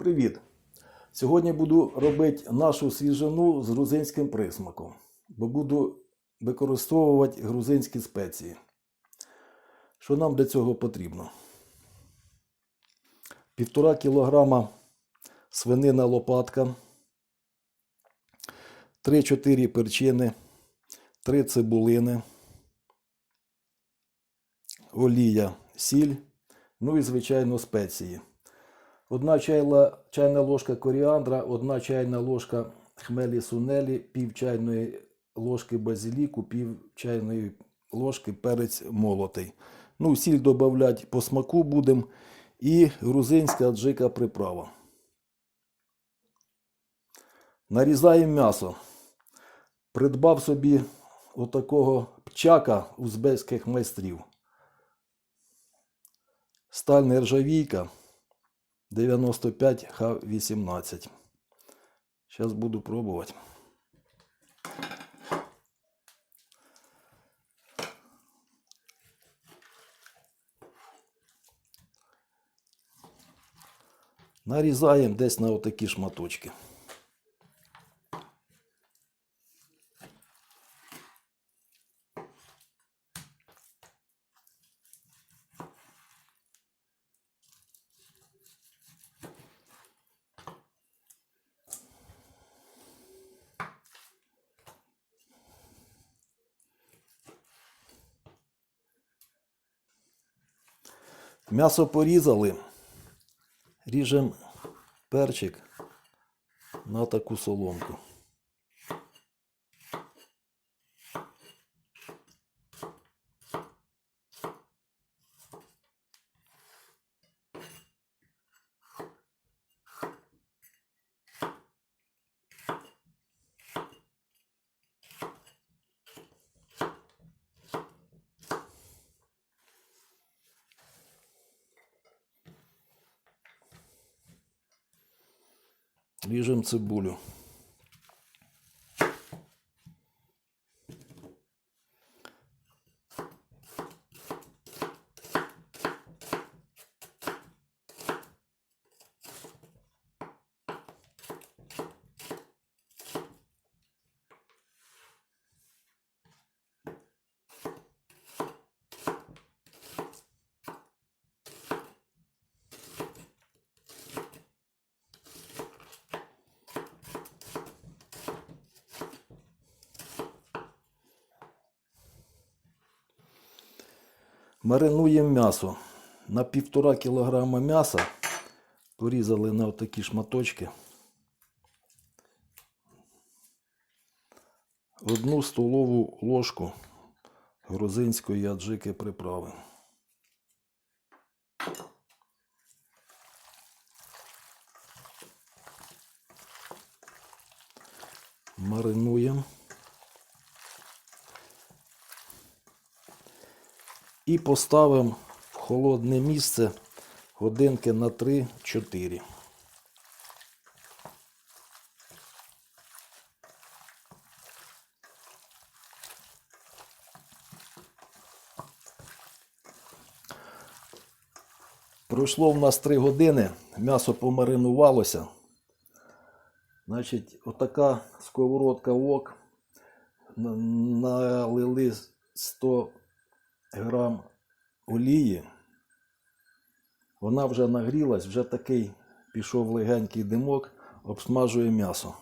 Привіт! Сьогодні буду робити нашу свіжину з грузинським присмаком, бо буду використовувати грузинські спеції. Що нам для цього потрібно? Півтора кілограма свинина лопатка, 3-4 перчини, 3 цибулини, олія, сіль, ну і, звичайно, спеції. Одна чайна, чайна ложка коріандра, одна чайна ложка хмелі сунелі, пів чайної ложки базиліку, пів чайної ложки перець молотий. Ну, сіль додавати по смаку будемо. І грузинська аджика приправа. Нарізаємо м'ясо. Придбав собі отакого пчака узбекських майстрів. Сталь нержавійка 95 Х18. Зараз буду пробувати. Нарізаємо десь на отакі шматочки. М'ясо порізали. Ріжемо перчик на таку соломку. Ріжемо цибулю. Маринуємо м'ясо. На півтора кілограма м'яса порізали на такі шматочки. Одну столову ложку грузинської аджики приправи. Маринуємо. І поставимо в холодне місце годинки на 3-4. Пройшло в нас 3 години, м'ясо помаринувалося. Значить, отака сковородка вок. На- Налили 100 грам олії. Вона вже нагрілась, вже такий пішов легенький димок, обсмажує м'ясо.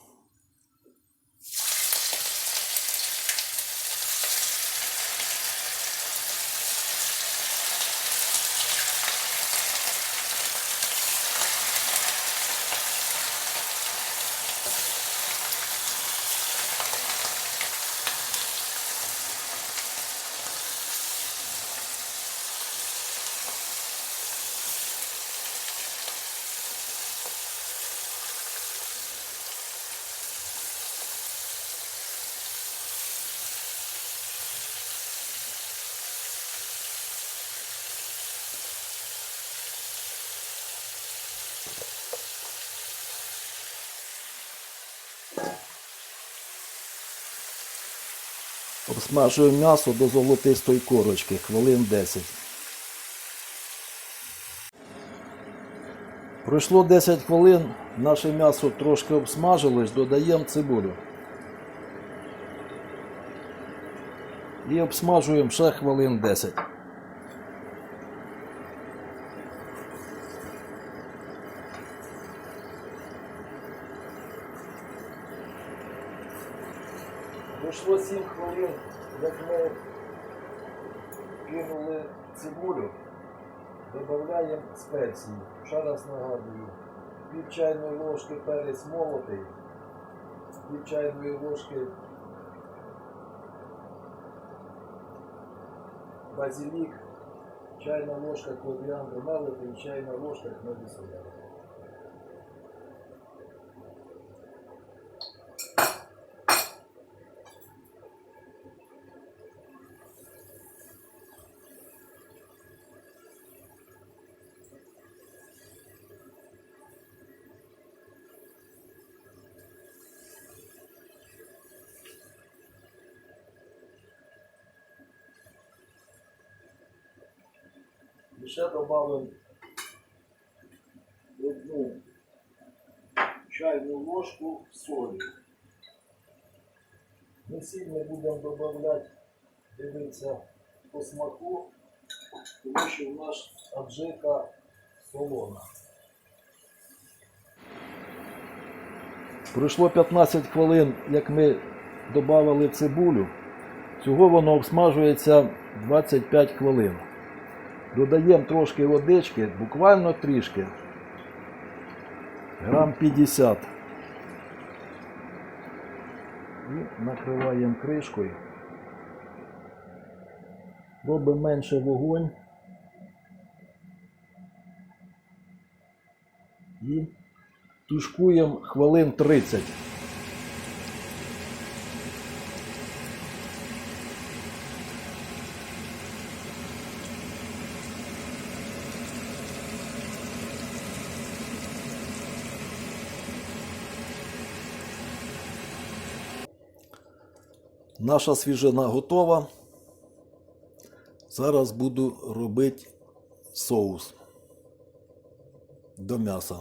Обсмажую м'ясо до золотистої корочки, хвилин 10. Пройшло 10 хвилин, наше м'ясо трошки обсмажилось, додаємо цибулю. І обсмажуємо ще хвилин 10. 7 хвилин, як ми кинули цибулю, додаємо спеції. Ще раз нагадую, пів чайної ложки перець молотий, пів чайної ложки базилік, чайна ложка коріандру молотий, чайна ложка хмелі соляри. І ще додамо одну чайну ложку солі. Ми сіль не будемо додавати, дивитися по смаку, тому що в нас аджика солона. Пройшло 15 хвилин, як ми додали цибулю. Всього воно обсмажується 25 хвилин. Додаємо трошки водички, буквально трішки. Грам 50. І накриваємо кришкою. Робимо менше вогонь. І тушкуємо хвилин 30. Наша свіжина готова. Зараз буду робити соус до м'яса.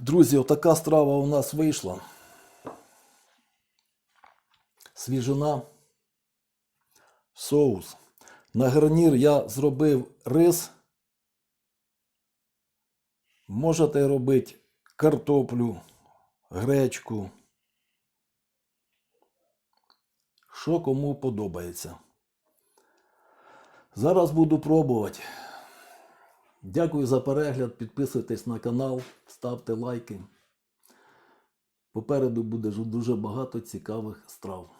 Друзі, отака страва у нас вийшла. Свіжина, соус. На гарнір я зробив рис. Можете робити картоплю, гречку. Що кому подобається. Зараз буду пробувати. Дякую за перегляд. Підписуйтесь на канал, ставте лайки. Попереду буде дуже багато цікавих страв.